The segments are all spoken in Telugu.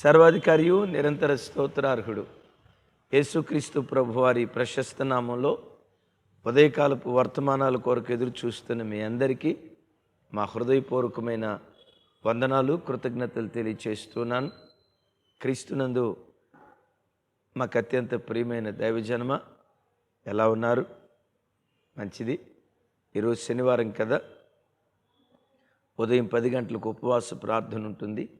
సర్వాధికారియు నిరంతర స్తోత్రార్హుడు. యేసుక్రీస్తు ప్రభువారి ప్రశస్త నామంలో ఉదయకాలపు వర్తమానాల కొరకు ఎదురు చూస్తున్న మీ అందరికీ మా హృదయపూర్వకమైన వందనాలు కృతజ్ఞతలు తెలియచేస్తున్నాను. క్రీస్తునందు మాకు అత్యంత ప్రియమైన దైవజన్మ ఎలా ఉన్నారు? మంచిది. ఈరోజు శనివారం కదా. ఉదయం పది గంటలకు ఉపవాస ప్రార్థన ఉంటుంది.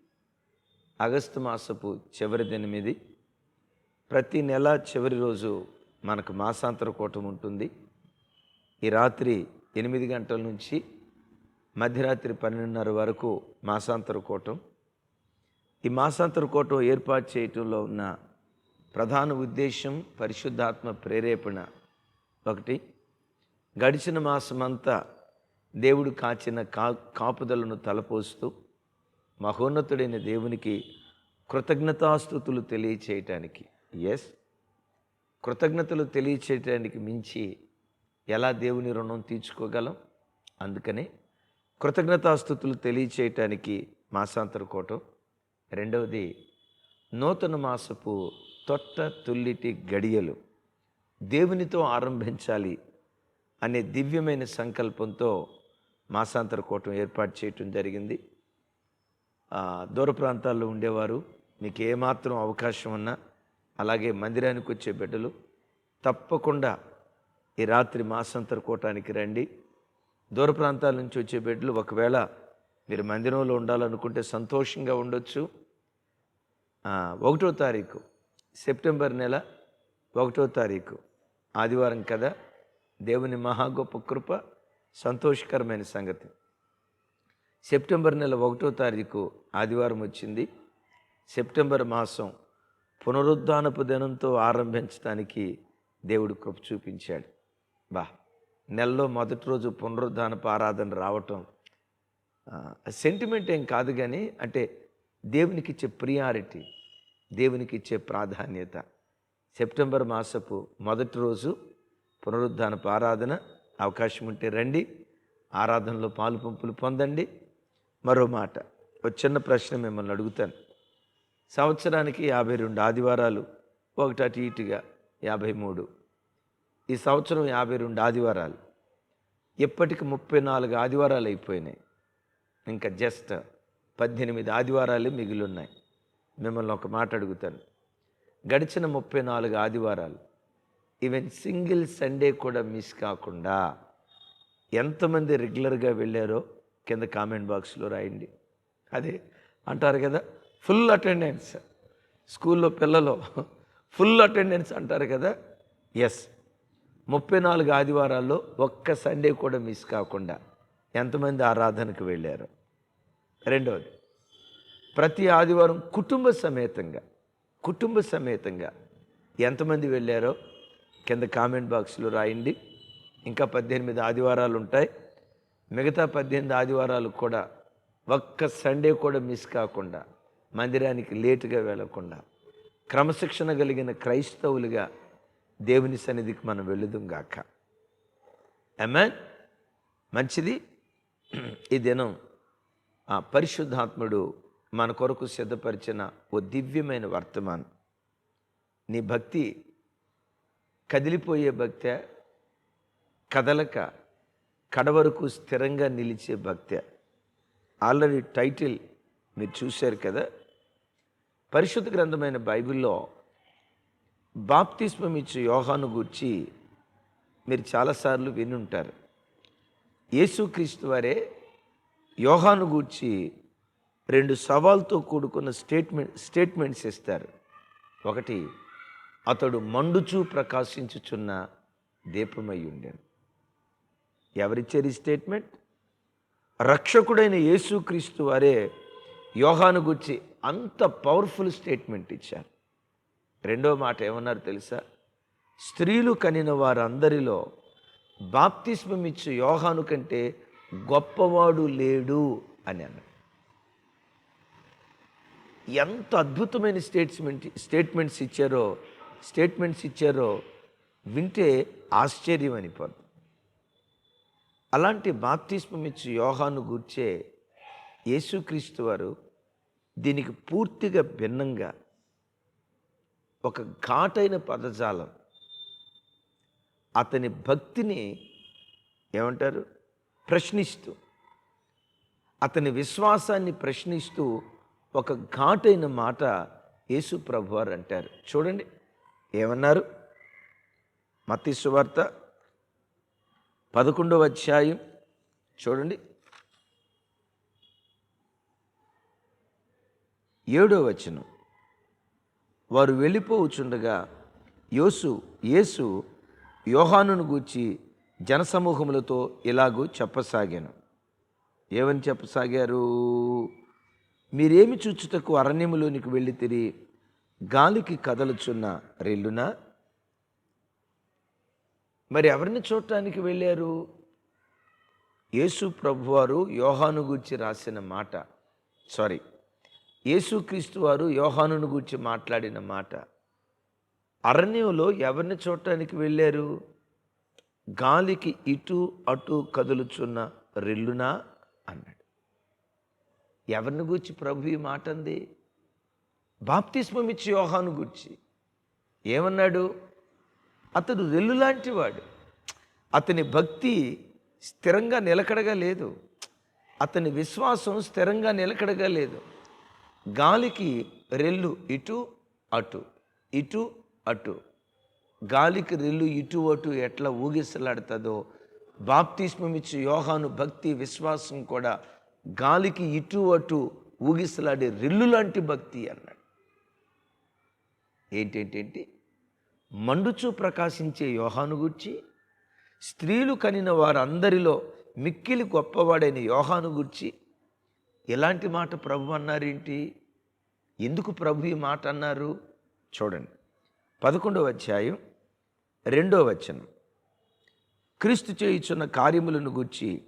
ఆగస్టు మాసపు చివరి దినమిది ప్రతి నెల చివరి రోజు మనకు మాసాంతర కూటం ఉంటుంది. ఈ రాత్రి ఎనిమిది గంటల నుంచి మధ్యరాత్రి పన్నెండున్నర వరకు మాసాంతర కూటం. ఈ మాసాంతర కూటం ఏర్పాటు చేయటంలో ఉన్న ప్రధాన ఉద్దేశం పరిశుద్ధాత్మ ప్రేరేపణ ఒకటి. గడిచిన మాసమంతా దేవుడు కాచిన కా కాపుదలను తలపోస్తూ మహోన్నతుడైన దేవునికి కృతజ్ఞతాస్థుతులు తెలియచేయటానికి. ఎస్ కృతజ్ఞతలు తెలియచేయటానికి మించి ఎలా దేవుని రుణం తీర్చుకోగలం? అందుకనే కృతజ్ఞతాస్థుతులు తెలియచేయటానికి మాసాంతర కోటం. రెండవది నూతన మాసపు తొట్ట తుల్లిటి గడియలు. దేవునితో ఆరంభించాలి అనే దివ్యమైన సంకల్పంతో మాసాంతర కూటం ఏర్పాటు చేయటం జరిగింది. దూర ప్రాంతాల్లో ఉండేవారు. మీకు ఏమాత్రం అవకాశం ఉన్నా అలాగే మందిరానికి వచ్చే బిడ్డలు తప్పకుండా ఈ రాత్రి మాసాంతర కూటానికి రండి. దూర ప్రాంతాల నుంచి వచ్చే బిడ్డలు ఒకవేళ మీరు మందిరంలో ఉండాలనుకుంటే సంతోషంగా ఉండొచ్చు. ఒకటో తారీఖు సెప్టెంబర్ నెల ఒకటో తారీఖు ఆదివారం కదా. దేవుని మహా గొప్ప కృప సంతోషకరమైన సంగతి. సెప్టెంబర్ నెల ఒకటో తారీఖు ఆదివారం వచ్చింది. సెప్టెంబర్ మాసం పునరుద్ధానపు దినంతో ఆరంభించడానికి దేవుడు కృప చూపించాడు. బా నెలలో మొదటి రోజు పునరుద్ధానపు ఆరాధన రావటం సెంటిమెంట్ ఏం కాదు కానీ అంటే దేవునికి ఇచ్చే ప్రియారిటీ దేవునికి ఇచ్చే ప్రాధాన్యత. సెప్టెంబర్ మాసపు మొదటి రోజు పునరుద్ధానపు ఆరాధన అవకాశం ఉంటే రండి ఆరాధనలో పాలు పంపులు పొందండి. మరో మాట ఒక చిన్న ప్రశ్న మిమ్మల్ని అడుగుతాను. సంవత్సరానికి యాభై రెండు ఆదివారాలు ఒకటి అటు ఇటుగా యాభై మూడు. ఈ సంవత్సరం యాభై రెండు ఆదివారాలు. ఇప్పటికి ముప్పై నాలుగు ఆదివారాలు అయిపోయినాయి. ఇంకా జస్ట్ పద్దెనిమిది ఆదివారాలు మిగిలి ఉన్నాయి మిమ్మల్ని ఒక మాట అడుగుతాను. గడిచిన ముప్పై నాలుగు ఆదివారాలు ఈవెన్ సింగిల్ సండే కూడా మిస్ కాకుండా ఎంతమంది రెగ్యులర్గా వెళ్ళారో కింద కామెంట్ బాక్స్లో రాయండి. అదే అంటారు కదా ఫుల్ అటెండెన్స్. స్కూల్లో పిల్లలు ఫుల్ అటెండెన్స్ అంటారు కదా? ఎస్ ముప్పై నాలుగు ఆదివారాల్లో ఒక్క సండే కూడా మిస్ కాకుండా ఎంతమంది ఆరాధనకు వెళ్ళారు? రెండవది ప్రతి ఆదివారం కుటుంబ సమేతంగా కుటుంబ సమేతంగా ఎంతమంది వెళ్ళారో కింద కామెంట్ బాక్స్లో రాయండి. ఇంకా పద్దెనిమిది ఆదివారాలు ఉంటాయి. మిగతా పద్దెనిమిది ఆదివారాలు కూడా ఒక్క సండే కూడా మిస్ కాకుండా మందిరానికి లేటుగా వెళ్ళకుండా క్రమశిక్షణ కలిగిన క్రైస్తవులుగా దేవుని సన్నిధికి మనం వెళ్ళుదాం గాక. అమెన్ మంచిది? ఈ దినం ఆ పరిశుద్ధాత్ముడు మన కొరకు సిద్ధపరిచిన ఓ దివ్యమైన వర్తమానం. నీ భక్తి కదిలిపోయే భక్తే కదలక కడవరకు స్థిరంగా నిలిచే భక్తే. ఆల్రెడీ టైటిల్ మీరు చూశారు కదా? పరిశుద్ధ గ్రంథమైన బైబిల్లో బాప్తిస్మం ఇచ్చే యోహాను గూర్చి మీరు చాలాసార్లు వినుంటారు. యేసుక్రీస్తు వారే యోహాను గూర్చి రెండు సవాల్తో కూడుకున్న స్టేట్మెంట్ స్టేట్మెంట్స్ ఇస్తారు. ఒకటి అతడు మండుచూ ప్రకాశించుచున్న దీపమై ఉండెను ఎవరిచ్చారు ఈ స్టేట్మెంట్? రక్షకుడైన యేసుక్రీస్తు వారే యోహాను గురించి అంత పవర్ఫుల్ స్టేట్మెంట్ ఇచ్చారు. రెండో మాట ఏమన్నారు తెలుసా? స్త్రీలు కనిన వారందరిలో బాప్తిస్మం ఇచ్చే యోహాను కంటే గొప్పవాడు లేడు అని అన్నారు ఎంత అద్భుతమైన స్టేట్స్మెంట్ స్టేట్మెంట్స్ ఇచ్చారో స్టేట్మెంట్స్ ఇచ్చారో వింటే ఆశ్చర్యం అనిపోదు అలాంటి బాప్తిస్మం ఇచ్చి యోహాను గూర్చే యేసుక్రీస్తు వారు దీనికి పూర్తిగా భిన్నంగా ఒక ఘాటైన పదజాలం అతని భక్తిని ఏమంటారు? ప్రశ్నిస్తూ అతని విశ్వాసాన్ని ప్రశ్నిస్తూ ఒక ఘాటైన మాట యేసు ప్రభు వారు అంటారు. చూడండి ఏమన్నారు? మతీశ్వార్త పదకొండవ అధ్యాయం. చూడండి ఏడో వచనం. వారు వెళ్ళిపోవచ్చుండగా యోసు యేసు యోహానును గూర్చి జనసమూహములతో ఇలాగూ చెప్పసాగాను. ఏమని చెప్పసాగారు? మీరేమి చూచుటకు అరణ్యములోనికి వెళ్ళి తిరిగి గాలికి కదలుచున్న రెల్లునా? మరి ఎవరిని చూడటానికి వెళ్ళారు? యేసు ప్రభువారు యోహాను గూర్చి రాసిన మాట సారీ యేసుక్రీస్తు వారు యోహానును గూర్చి మాట్లాడిన మాట అరణ్యంలో ఎవరిని చూడటానికి వెళ్ళారు? గాలికి ఇటు అటు కదులుచున్న రెల్లునా? అన్నాడు. ఎవరిని గూర్చి ప్రభు ఈ మాట అంది? బాప్తిస్మమిచ్చి యోహాను గూర్చి. ఏమన్నాడు? అతడు రెల్లు లాంటివాడు అతని భక్తి స్థిరంగా నిలకడగా లేదు. అతని విశ్వాసం స్థిరంగా నిలకడగా లేదు. గాలికి రెల్లు ఇటు అటు. ఇటు అటు. గాలికి రెల్లు ఇటు అటు ఎట్లా ఊగిసలాడుతుందో బాప్తిస్మం యోగాను యోహాను భక్తి విశ్వాసం కూడా గాలికి ఇటు అటు ఊగిసలాడే రెల్లు లాంటి భక్తి అన్నాడు. ఏంటేంటేంటి? మండుచు ప్రకాశించే యోహాను గుర్చి స్త్రీలు కనిన వారందరిలో మిక్కిలి గొప్పవాడైన యోహాను గుర్చి ఎలాంటి మాట ప్రభు అన్నారేంటి? ఎందుకు ప్రభు ఈ మాట అన్నారు? చూడండి. పదకొండవ అధ్యాయం రెండో వచనం. క్రీస్తు చేయుచున్న కార్యములను గూర్చి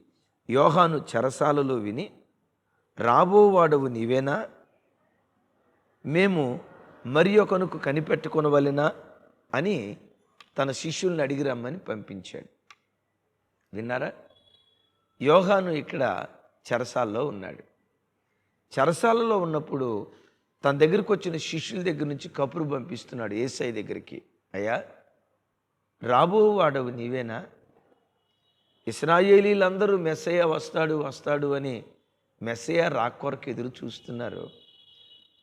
యోహాను చెరసాలలో విని రాబోవాడవు నీవేనా? మేము మరి ఒకనుకు కనిపెట్టుకొనవలెనా అని తన శిష్యుల్ని అడిగి రమ్మని పంపించాడు. విన్నారా? యోహాను ఇక్కడ చెరసాల్లో ఉన్నాడు. చెరసాలలో ఉన్నప్పుడు తన దగ్గరకు వచ్చిన శిష్యుల దగ్గర నుంచి కపురు పంపిస్తున్నాడు ఏసఐ దగ్గరికి. అయ్యా రాబో వాడవు నీవేనా? ఇస్రాయేలీలందరూ మెస్సయ్య వస్తాడు వస్తాడు అని మెస్సయ్య రాకొరకు ఎదురు చూస్తున్నారు.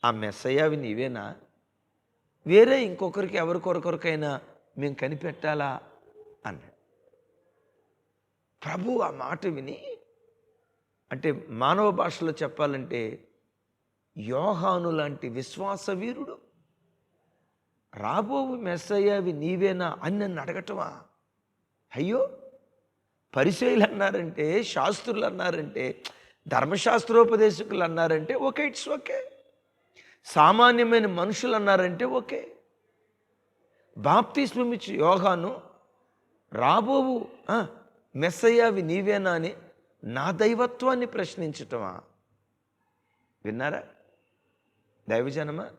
ఆ మెస్సయ్యవి నీవేనా? వేరే ఇంకొకరికి ఎవరి కొరకొరకైనా మేము కనిపెట్టాలా? అన్నాడు. ప్రభు ఆ మాట విని అంటే మానవ భాషలో చెప్పాలంటే యోహాను లాంటి విశ్వాస వీరుడు. రాబోవు మెస్సయ్యవి నీవేనా అని నన్ను అడగటమా? అయ్యో! పరిచయులు అన్నారంటే శాస్త్రులు అన్నారంటే ధర్మశాస్త్రోపదేశకులు అన్నారంటే ఓకే ఇట్స్ ఓకే. సామాన్యమైన మనుషులు అన్నారంటే ఓకే. బాప్తిస్మమిచ్చి యోగాను రాబోవు మెస్సయ్యావి నీవేనా అని నా దైవత్వాన్ని ప్రశ్నించటమా? విన్నారా? దైవజనమా?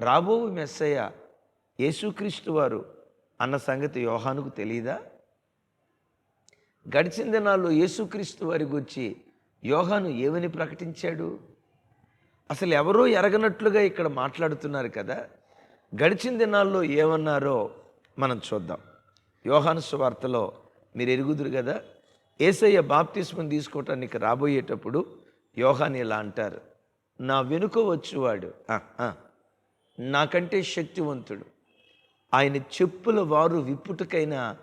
రాబోవు మెస్సయ్య యేసుక్రీస్తు వారు అన్న సంగతి యోహానుకు తెలియదా గడిచిన దినాల్లో యేసుక్రీస్తు వారి గురించి యోహాను ఏమని ప్రకటించాడు? అసలు ఎవరో ఎరగనట్లుగా ఇక్కడ మాట్లాడుతున్నారు కదా? గడిచిన దినాల్లో ఏమన్నారో మనం చూద్దాం. యోహాను సువార్తలో మీరు ఎరుగుదురు కదా? ఏసయ్య బాప్తిస్మం తీసుకోవటానికి రాబోయేటప్పుడు యోహాని ఇలా అంటారు నా వెనుక వచ్చేవాడు నాకంటే శక్తివంతుడు. ఆయన చెప్పుల వారు విప్పుటకైనా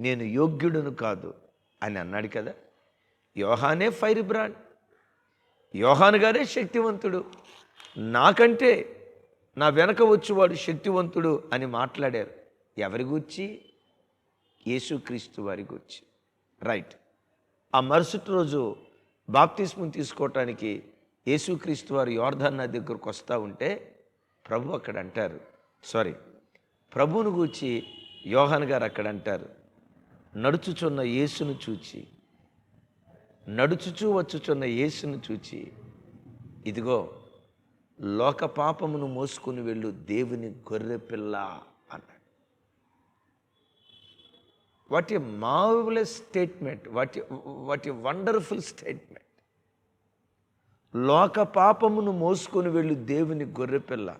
నేను యోగ్యుడను కాదు అని అన్నాడు కదా. యోహానే ఫైర్ బ్రాండ్. యోహాను గారే శక్తివంతుడు. నాకంటే నా వెనక వచ్చేవాడు శక్తివంతుడు అని మాట్లాడారు. ఎవరి గురించి? యేసుక్రీస్తు వారి గురించి. రైట్. ఆ మరుసటి రోజు బాప్తిస్మం తీసుకోవటానికి యేసుక్రీస్తు వారు యోర్ధన్న దగ్గరకు వస్తూ ఉంటే ప్రభు అక్కడ అంటారు. సారీ ప్రభువును గూర్చి యోహాన్ గారు అక్కడ అంటారు. నడుచుచున్న యేసును చూచి నడుచుచూ వచ్చుచున్న యేసును చూచి ఇదిగో లోక పాపమును మోసుకుని వెళ్ళు దేవుని గొర్రె పిల్ల అన్నాడు what a marvellous statement what what a wonderful statement లోక పాపమును మోసుకొని వెళ్ళు దేవుని గొర్రెపిల్ల.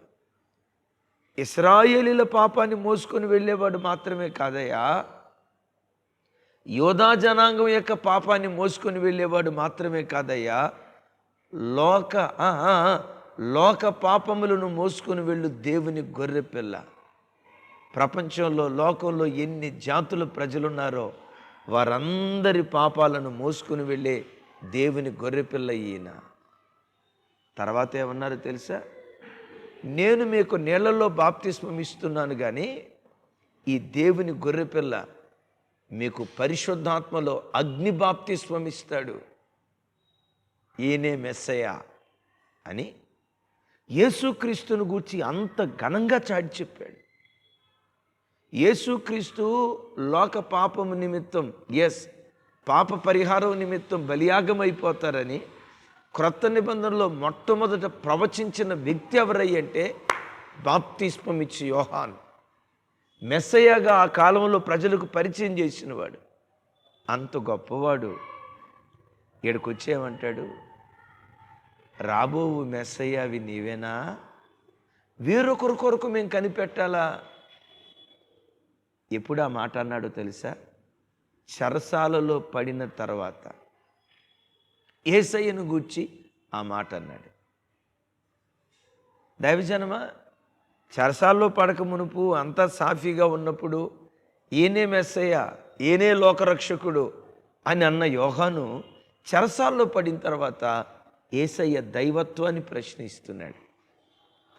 ఇస్రాయేలీల పాపాన్ని మోసుకొని వెళ్ళేవాడు మాత్రమే కాదయ్యా. యోధా జనాంగం యొక్క పాపాన్ని మోసుకొని వెళ్ళేవాడు మాత్రమే కాదయ్యా. లోక లోక పాపములను మోసుకొని వెళ్ళు దేవుని గొర్రెపిల్ల. ప్రపంచంలో లోకంలో ఎన్ని జాతుల ప్రజలున్నారో వారందరి పాపాలను మోసుకుని వెళ్ళే దేవుని గొర్రెపిల్ల ఈయన. తర్వాత ఏమన్నారో తెలుసా? నేను మీకు నీళ్ళలో బాప్తిస్మం ఇస్తున్నాను కానీ ఈ దేవుని గొర్రెపిల్ల మీకు పరిశుద్ధాత్మలో అగ్ని బాప్తిస్మం ఇస్తాడు. ఈయనే మెస్సయ అని యేసుక్రీస్తును గూర్చి అంత ఘనంగా చాటి చెప్పాడు. యేసుక్రీస్తు లోక పాపము నిమిత్తం ఎస్ పాప పరిహారం నిమిత్తం బలియాగమైపోతారని క్రొత్త నిబంధనలో మొట్టమొదట ప్రవచించిన వ్యక్తి ఎవరయ్యంటే బాప్తిస్మం ఇచ్చి యోహాన్. మెస్సయ్యగా ఆ కాలంలో ప్రజలకు పరిచయం చేసినవాడు. అంత గొప్పవాడు. ఇక్కడికొచ్చేమంటాడు రాబోవు మెస్సయ్య అవి నీవేనా? వేరొకరి కొరకు మేము కనిపెట్టాలా? ఎప్పుడు ఆ మాట అన్నాడో తెలుసా? చరసాలలో పడిన తర్వాత. ఏసయ్యను గూర్చి ఆ మాట అన్నాడు. దైవజనమ చరసాల్లో పడక మునుపు అంతా సాఫీగా ఉన్నప్పుడు ఏనే మెస్సయ్య ఏనే లోకరక్షకుడు అని అన్న యోహాను చరసాల్లో పడిన తర్వాత ఏసయ్య దైవత్వాన్ని ప్రశ్నిస్తున్నాడు.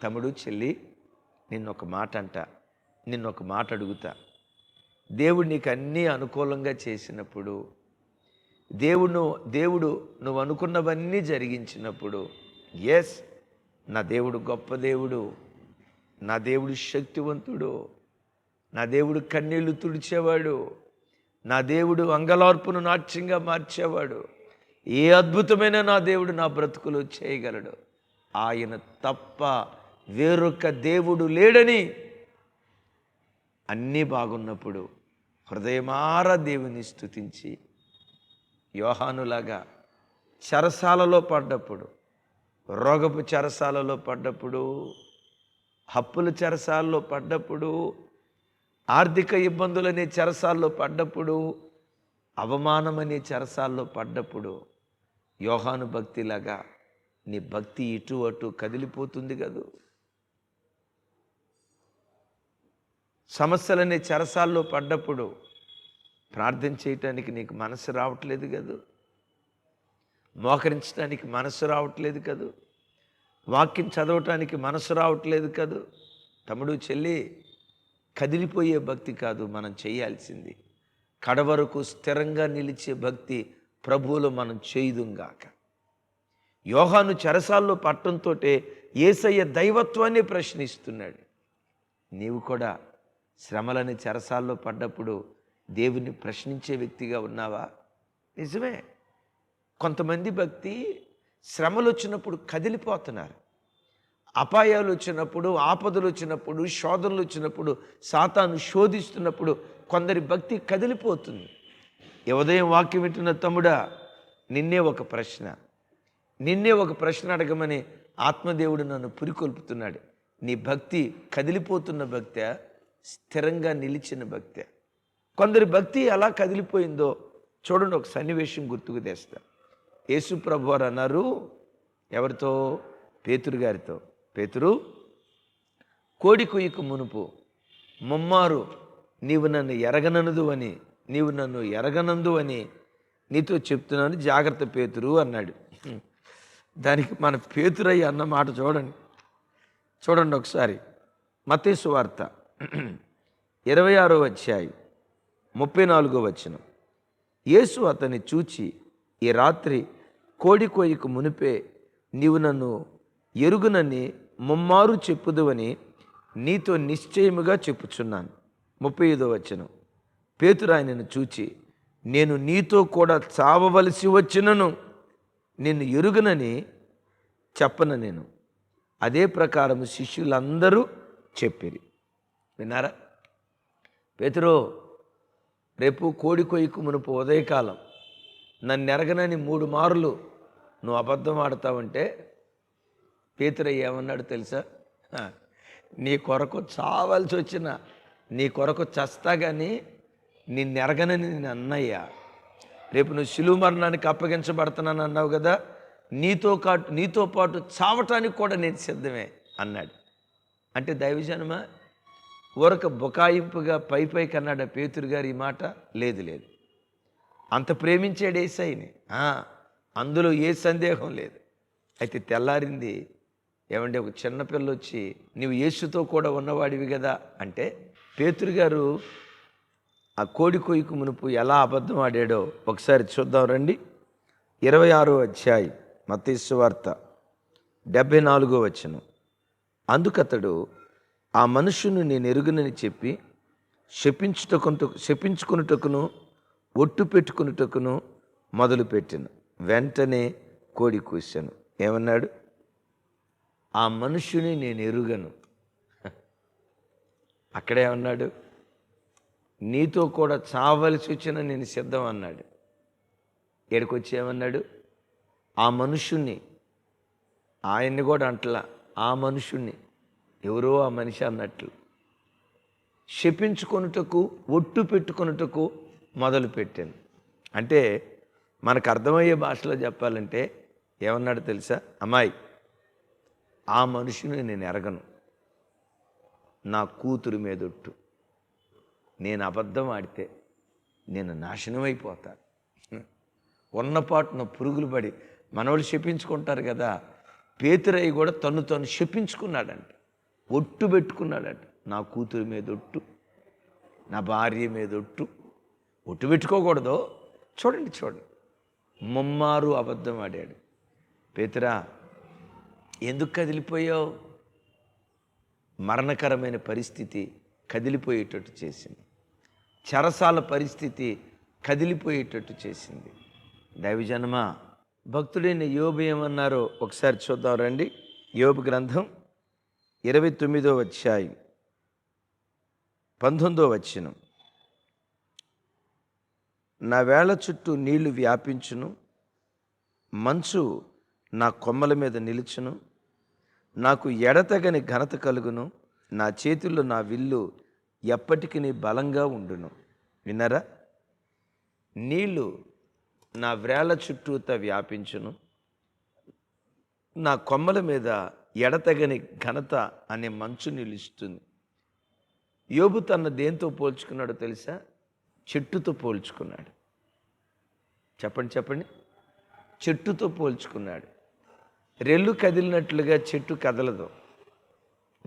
తమ్ముడు చెల్లి నిన్నొక మాట అంట నిన్నొక మాట అడుగుతా దేవుడు నీకు అన్నీ అనుకూలంగా చేసినప్పుడు దేవుడు దేవుడు నువ్వు అనుకున్నవన్నీ జరిగించినప్పుడు ఎస్ నా దేవుడు గొప్ప దేవుడు నా దేవుడు శక్తివంతుడు నా దేవుడు కన్నీళ్ళు తుడిచేవాడు నా దేవుడు అంగలార్పును నాట్యంగా మార్చేవాడు ఏ అద్భుతమైన నా దేవుడు నా బ్రతుకులు చేయగలడు? ఆయన తప్ప వేరొక దేవుడు లేడని అన్నీ బాగున్నప్పుడు హృదయమార దేవుని స్తుతించి యోహానులాగా చరసాలలో పడ్డప్పుడు రోగపు చరసాలలో పడ్డప్పుడు హప్పుల చెరసాలలో పడ్డప్పుడు ఆర్థిక ఇబ్బందులనే చెరసాల్లో పడ్డప్పుడు అవమానమనే చెరసాల్లో పడ్డప్పుడు యోహాను భక్తిలాగా నీ భక్తి ఇటు అటు కదిలిపోతుంది కదూ? సమస్యలనే చెరసాల్లో పడ్డప్పుడు ప్రార్థన చేయటానికి నీకు మనసు రావట్లేదు కదూ? మోకరించడానికి మనసు రావట్లేదు కదూ? వాక్యం చదవటానికి మనసు రావట్లేదు కదూ? తమ్ముడు చెల్లి కదిలిపోయే భక్తి కాదు మనం చేయాల్సింది. కడవరకు స్థిరంగా నిలిచే భక్తి ప్రభువులో మనం చేయుదుంగాక యోహాను చెరసాల్లో పట్టంతో ఏసయ్య దైవత్వాన్ని ప్రశ్నిస్తున్నాడు. నీవు కూడా శ్రమలని చెరసాల్లో పడ్డప్పుడు దేవుని ప్రశ్నించే వ్యక్తిగా ఉన్నావా? నిజమే. కొంతమంది భక్తి శ్రమలు వచ్చినప్పుడు కదిలిపోతున్నారు. అపాయాలు వచ్చినప్పుడు ఆపదలు వచ్చినప్పుడు శోధనలు వచ్చినప్పుడు సాతాను శోధిస్తున్నప్పుడు కొందరి భక్తి కదిలిపోతుంది. ఉదయం వాక్యం వింటున్న తమ్ముడా నిన్నే ఒక ప్రశ్న. నిన్నే ఒక ప్రశ్న అడగమని ఆత్మదేవుడు నన్ను పురికొల్పుతున్నాడు. నీ భక్తి కదిలిపోతున్న భక్తే? స్థిరంగా నిలిచిన భక్తే. కొందరి భక్తి ఎలా కదిలిపోయిందో చూడండి ఒక సన్నివేశం గుర్తుకు తెస్తా యేసు ప్రభువారు అన్నారు ఎవరితో? పేతురు గారితో. పేతురు కోడి కొయ్యకు మునుపు ముమ్మారు నీవు నన్ను ఎరగననదు అని నీవు నన్ను ఎరగనందు అని నీతో చెప్తున్నాను జాగ్రత్త పేతురు అన్నాడు. దానికి మన పేతురయ్య అన్న మాట చూడండి. చూడండి ఒకసారి. మతేసు వార్త. ఇరవై ఆరో అధ్యాయం ముప్పై నాలుగో వచనం. యేసు అతన్ని చూచి ఈ రాత్రి కోడి కోయికు మునిపే నీవు నన్ను ఎరుగునని ముమ్మారు చెప్పుదువని నీతో నిశ్చయముగా చెప్పుచున్నాను. ముప్పై ఐదో వచనం పేతురాయనను చూచి నేను నీతో కూడా చావవలసి వచ్చినను నిన్ను ఎరుగునని చెప్పను నేను. అదే ప్రకారం శిష్యులందరూ చెప్పిరి. విన్నారా? పేతురో రేపు కోడి కొయ్యకు మునుపు ఉదయకాలం. నన్ను ఎరగనని మూడు మార్లు నువ్వు అబద్ధం ఆడతావంటే పేతురయ్య ఏమన్నాడు తెలుసా? నీ కొరకు చావాల్సి వచ్చిన నీ కొరకు చస్తా కానీ నిన్ను ఎరగనని నేను అన్నయ్యా. రేపు నువ్వు శిలువ మరణానికి అప్పగించబడుతున్నాను అన్నావు కదా నీతో కాటు నీతో పాటు చావటానికి కూడా నేను సిద్ధమే అన్నాడు. అంటే దైవజనమా? ఊరక బుకాయింపుగా పై పై కన్నాడ పేతురు గారు ఈ మాట? లేదు లేదు. అంత ప్రేమించాడు ఏసైని. అందులో ఏ సందేహం లేదు. అయితే తెల్లారింది ఏమంటే ఒక చిన్నపిల్ల వచ్చి నీవు యేసుతో కూడా ఉన్నవాడివి కదా? అంటే పేతురు గారు ఆ కోడి కొయ్యకు మునుపు ఎలా అబద్ధం ఆడాడో ఒకసారి చూద్దాం రండి. ఇరవై ఆరో అధ్యాయం మతీశ్వార్త డెబ్భై నాలుగో వచ్చను అందుకతడు ఆ మనుషును నేను ఎరుగునని చెప్పి శపించుటకుంట శపించుకున్నటకును ఒట్టు పెట్టుకున్నటకును మొదలుపెట్టాను. వెంటనే కోడి కూశాను. ఏమన్నాడు? ఆ మనుషుని నేను ఎరుగను. అక్కడే ఉన్నాడు నీతో కూడా చావలసి వచ్చిన నేను సిద్ధం అన్నాడు. ఏడుకొచ్చి ఏమన్నాడు? ఆ మనుషుణ్ణి ఆయన్ని కూడా అంటలా ఆ మనుషుణ్ణి ఎవరో ఆ మనిషి అన్నట్లు. శపించుకొనుటకు ఒట్టు పెట్టుకొనుటకు మొదలు పెట్టాను. అంటే మనకు అర్థమయ్యే భాషలో చెప్పాలంటే ఏమన్నాడు తెలుసా? అమ్మాయి ఆ మనుషుని నేను ఎరగను. నా కూతురు మీదొట్టు నేను అబద్ధం ఆడితే నేను నాశనం అయిపోతాను ఉన్నపాటున పురుగులు పడి మనవాళ్ళు శపించుకుంటారు కదా పేతురయ్య కూడా తను తను శపించుకున్నాడంట. ఒట్టు పెట్టుకున్నాడట. నా కూతురు మీద ఒట్టు నా భార్య మీద ఒట్టు. ఒట్టు పెట్టుకోకూడదు. చూడండి చూడండి. ముమ్మారు అబద్ధం ఆడాడు. పేతురా ఎందుకు కదిలిపోయావు? మరణకరమైన పరిస్థితి కదిలిపోయేటట్టు చేసింది. చెరసాల పరిస్థితి కదిలిపోయేటట్టు చేసింది. దైవజనమ భక్తుడైన యోబు ఏమన్నారో ఒకసారి చూద్దాం రండి. యోబు గ్రంథం ఇరవై తొమ్మిదో అధ్యాయం పంతొమ్మిదో వచ్చినం నా వేళ చుట్టూ నీళ్ళు వ్యాపించును మంచు నా కొమ్మల మీద నిలుచును నాకు ఎడతగని ఘనత కలుగును నా చేతుల్లో నా విల్లు ఎప్పటికీ బలంగా ఉండును. విన్నారా? నీళ్ళు నా వ్రేళ్ళ చుట్టూత వ్యాపించును నా కొమ్మల మీద ఎడతగని ఘనత అనే మంచు నిలుస్తుంది యోబు తన దేంతో పోల్చుకున్నాడో తెలుసా? చెట్టుతో పోల్చుకున్నాడు. చెప్పండి చెప్పండి. చెట్టుతో పోల్చుకున్నాడు. రెల్లు కదిలినట్లుగా చెట్టు కదలదు.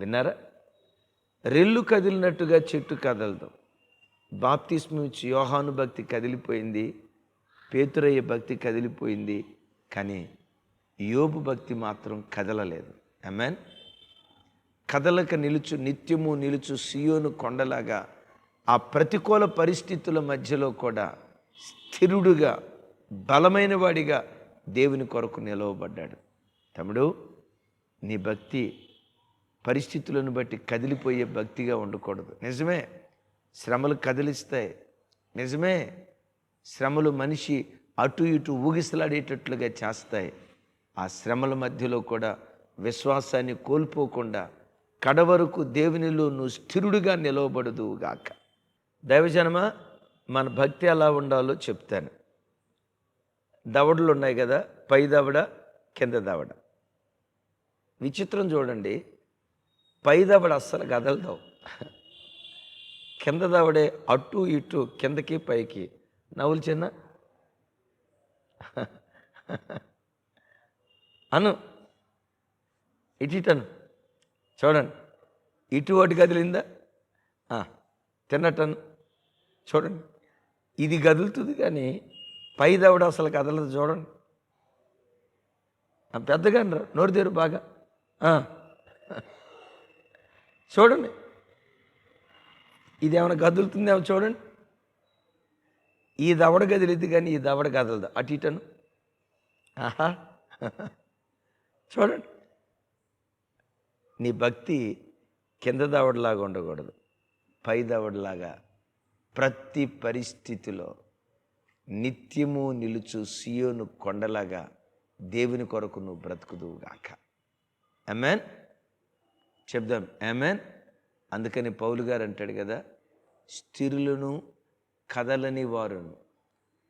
విన్నారా? రెల్లు కదిలినట్టుగా చెట్టు కదలదు. బాప్తిస్మ యోహాను భక్తి కదిలిపోయింది పేతురయ్య భక్తి కదిలిపోయింది కానీ యోబు భక్తి మాత్రం కదలలేదు. అమెన్ కదలక నిలుచు నిత్యము నిలుచు సియోను కొండలాగా ఆ ప్రతికూల పరిస్థితుల మధ్యలో కూడా స్థిరుడుగా బలమైన వాడిగా దేవుని కొరకు నిలవబడ్డాడు. తమ్ముడు నీ భక్తి పరిస్థితులను బట్టి కదిలిపోయే భక్తిగా ఉండకూడదు. నిజమే శ్రమలు కదిలిస్తాయి. నిజమే శ్రమలు మనిషి అటు ఇటు ఊగిసలాడేటట్లుగా చేస్తాయి. ఆ శ్రమల మధ్యలో కూడా విశ్వాసాన్ని కోల్పోకుండా కడవరకు దేవునిలో నువ్వు స్థిరుడిగా నిలవబడదుగాక దైవజనమ మన భక్తి ఎలా ఉండాలో చెప్తాను. దవడలు ఉన్నాయి కదా పై దవడ కింద దవడ. విచిత్రం చూడండి పై దవడ అస్సలు కదలదావు కింద దవడే అటు ఇటు కిందకి పైకి. నవ్వులు చిన్న. అను. ఇటు ఇటను చూడండి ఇటు ఒకటి కదిలిందా తిన్నటను చూడండి. ఇది కదులుతుంది కానీ పై దవడ అసలు కదలదు చూడండి. పెద్దగా అనరు. నోరు తెరు బాగా. చూడండి. ఇది ఏమైనా కదులుతుందేమో చూడండి. ఈ దవడ కదిలిద్ది కానీ ఈ దవడ కదలదు. అటు ఇటను ఆహా. చూడండి. నీ భక్తి కింద దవడలాగా ఉండకూడదు. పై దవడలాగా ప్రతి పరిస్థితిలో నిత్యము నిలుచు సియోను కొండలాగా దేవుని కొరకు నువ్వు బ్రతుకుదువుగాక అమెన్ చెప్దాం. ఎమెన్ అందుకని పౌలు గారు అంటాడు కదా స్థిరులను కదలని వారును.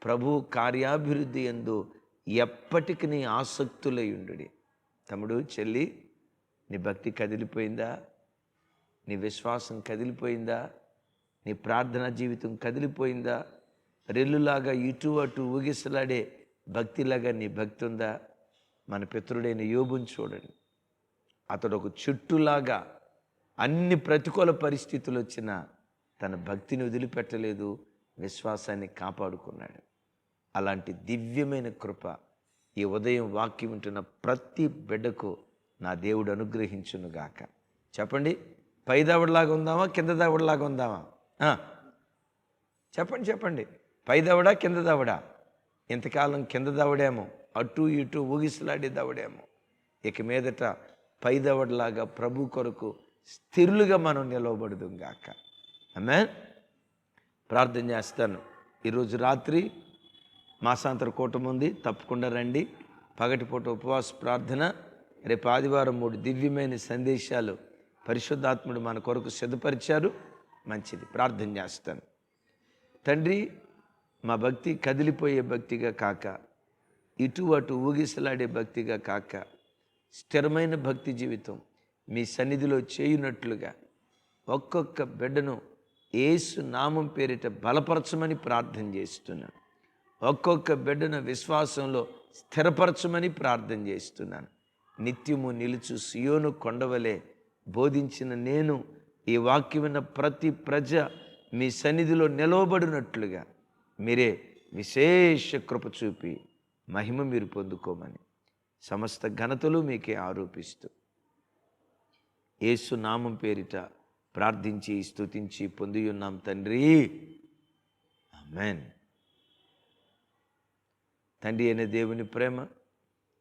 ప్రభు కార్యాభివృద్ధి ఎందు ఎప్పటికి నీ ఆసక్తులై ఉండు తమ్ముడు చెల్లి నీ భక్తి కదిలిపోయిందా? నీ విశ్వాసం కదిలిపోయిందా? నీ ప్రార్థనా జీవితం కదిలిపోయిందా? రెల్లులాగా ఇటు అటు ఊగిసలాడే భక్తిలాగా నీ భక్తి ఉందా? మన పితరుడైన యోబుని చూడండి. అతడు ఒక చెట్టులాగా అన్ని ప్రతికూల పరిస్థితులు వచ్చినా తన భక్తిని వదిలిపెట్టలేదు విశ్వాసాన్ని కాపాడుకున్నాడు. అలాంటి దివ్యమైన కృప ఈ ఉదయం వాక్యం ఉంటున్న ప్రతి బిడ్డకు నా దేవుడు అనుగ్రహించునుగాక చెప్పండి. పై దవడలాగా ఉందామా? కింద దవడలాగా ఉందామా? చెప్పండి చెప్పండి. పై దవడా కింద దవడా? ఇంతకాలం కింద దవడేమో. అటు ఇటు ఊగిసలాడి దవడేమో. ఇక మీదట పై దవడలాగా ప్రభు కొరకు స్థిరులుగా మనం నిలవబడదు గాక. ఆమె ప్రార్థన చేస్తాను. ఈరోజు రాత్రి మాసాంతర కూటమి ఉంది తప్పకుండా రండి. పగటిపూట ఉపవాస ప్రార్థన. రేపు ఆదివారం మూడు దివ్యమైన సందేశాలు పరిశుద్ధాత్ముడు మన కొరకు సిద్ధపరిచారు. మంచిది. ప్రార్థన చేస్తాను. తండ్రి మా భక్తి కదిలిపోయే భక్తిగా కాక ఇటు అటు ఊగిసలాడే భక్తిగా కాక స్థిరమైన భక్తి జీవితం మీ సన్నిధిలో చేయునట్లుగా ఒక్కొక్క బిడ్డను ఏసు నామం పేరిట బలపరచమని ప్రార్థన చేస్తున్నాను. ఒక్కొక్క బిడ్డను విశ్వాసంలో స్థిరపరచమని ప్రార్థన చేస్తున్నాను. నిత్యము నిలుచు సియోను కొండవలే బోధించిన నేను ఈ వాక్యమైన ప్రతి ప్రజ మీ సన్నిధిలో నిలవబడినట్లుగా మీరే విశేష కృప చూపి మహిమ మీరు పొందుకోమని సమస్త ఘనతలు మీకే ఆరోపిస్తూ యేసు నామం పేరిట ప్రార్థించి స్తుతించి పొంది ఉన్నాం తండ్రి. ఆమెన్. తండ్రి అనే దేవుని ప్రేమ